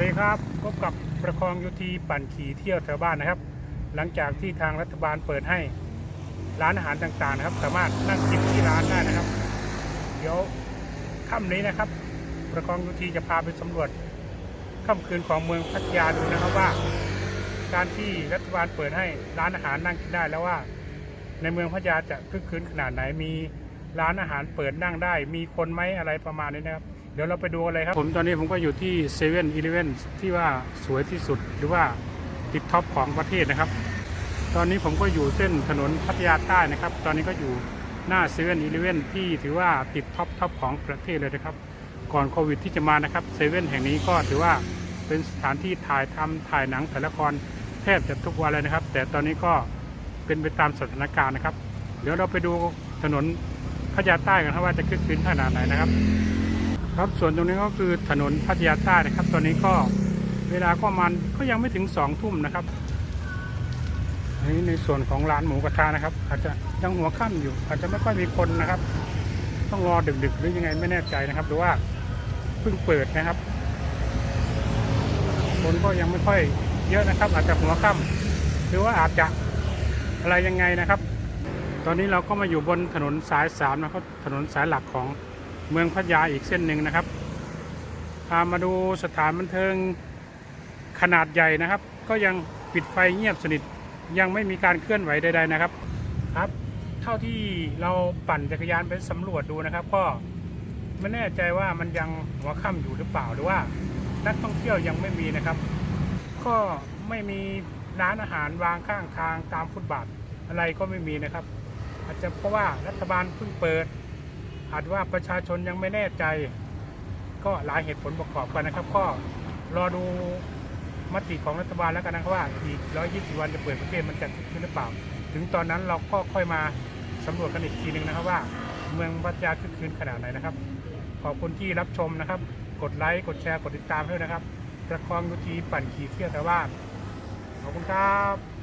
วัสดีครับพบกับประคองยุทีปั่นขี่เที่ยวแถวบ้านนะครับ หลังจากที่ทางรัฐบาลเปิดให้ร้านอาหารต่างๆนะครับ สามารถนั่งกินที่ร้านได้นะครับ เดี๋ยวค่ำนี้นะครับ ประคองยุทีจะพาไปสำรวจค่ำคืนของเมืองพัทยาดูนะครับว่า การที่รัฐบาลเปิดให้ร้านอาหารนั่งกินได้แล้วว่า ในเมืองพัทยาจะคึกคืนขนาดไหนมีร้านอาหารเปิดนั่งได้ มีคนไหมอะไรประมาณนี้นะครับ ดี๋ยวเราไปดูกันเลยครับ ผมตอนนี้ผมก็อยู่ที่เซเว่นอีเลฟเว่นที่ว่าสวยที่สุดหรือว่าติดท็อปของประเทศนะครับ ตอนนี้ผมก็อยู่เส้นถนนพัทยาใต้นะครับ ตอนนี้ก็อยู่หน้าเซเว่นอีเลฟเว่นที่ถือว่าติดท็อปท็อปของประเทศเลยนะครับ ก่อนโควิดที่จะมานะครับเซเว่นแห่งนี้ก็ถือว่าเป็นสถานที่ถ่ายทำถ่ายหนังถ่ายละครแทบจะทุกวันเลยนะครับ แต่ตอนนี้ก็เป็นไปตามสถานการณ์นะครับ เดี๋ยวเราไปดูถนนพัทยาใต้กันครับว่าจะคึกคืนขนาดไหนนะครับ ครับส่วนตรงนี้ก็คือถนนพัทยาใต้นะครับ ตอนนี้ก็เวลาก็มันก็ยังไม่ถึงสองทุ่มนะครับอันนี้ในส่วนของร้านหมูกระทะนะครับ อาจจะยังหัวค่ำอยู่ อาจจะไม่ค่อยมีคนนะครับ ต้องรอดึกๆหรือยังไงไม่แน่ใจนะครับ หรือว่าเพิ่งเปิดนะครับ คนก็ยังไม่ค่อยเยอะนะครับ อาจจะหัวค่ำหรือว่าอาจจะอะไรยังไงนะครับ ตอนนี้เราก็มาอยู่บนถนนสายสามนะครับถนนสายหลักของ เมืองพัทยาอีกเส้นหนึ่งนะครับ พามาดูสถานบันเทิงขนาดใหญ่นะครับ ก็ยังปิดไฟเงียบสนิทยังไม่มีการเคลื่อนไหวใด ๆนะครับครับ เท่าที่เราปั่นจักรยานไปสำรวจดูนะครับ ก็ไม่แน่ใจว่ามันยังหัวค่ำอยู่หรือเปล่าหรือว่านักท่องเที่ยวยังไม่มีนะครับ ก็ไม่มีร้านอาหารวางข้างทางตามฟุตบาทอะไรก็ไม่มีนะครับ อาจจะเพราะว่ารัฐบาลเพิ่งเปิด อาจว่าประชาชนยังไม่แน่ใจ ก็หลายเหตุผลประกอบกันนะครับ ก็รอดูมติของรัฐบาลแล้วกันนะครับว่าอีก 120 วันจะเปิดประเทศมันจะขึ้นหรือเปล่า ถึงตอนนั้นเราก็ค่อยมาสำรวจกันอีกทีหนึ่งนะครับว่า เมืองพัทยาคึกคืนขนาดไหนนะครับ ขอบคุณที่รับชมนะครับ กดไลค์กดแชร์กดติดตามด้วยนะครับประคองยุทีปั่นขี่เที่ยวแต่ว่าขอบคุณครับ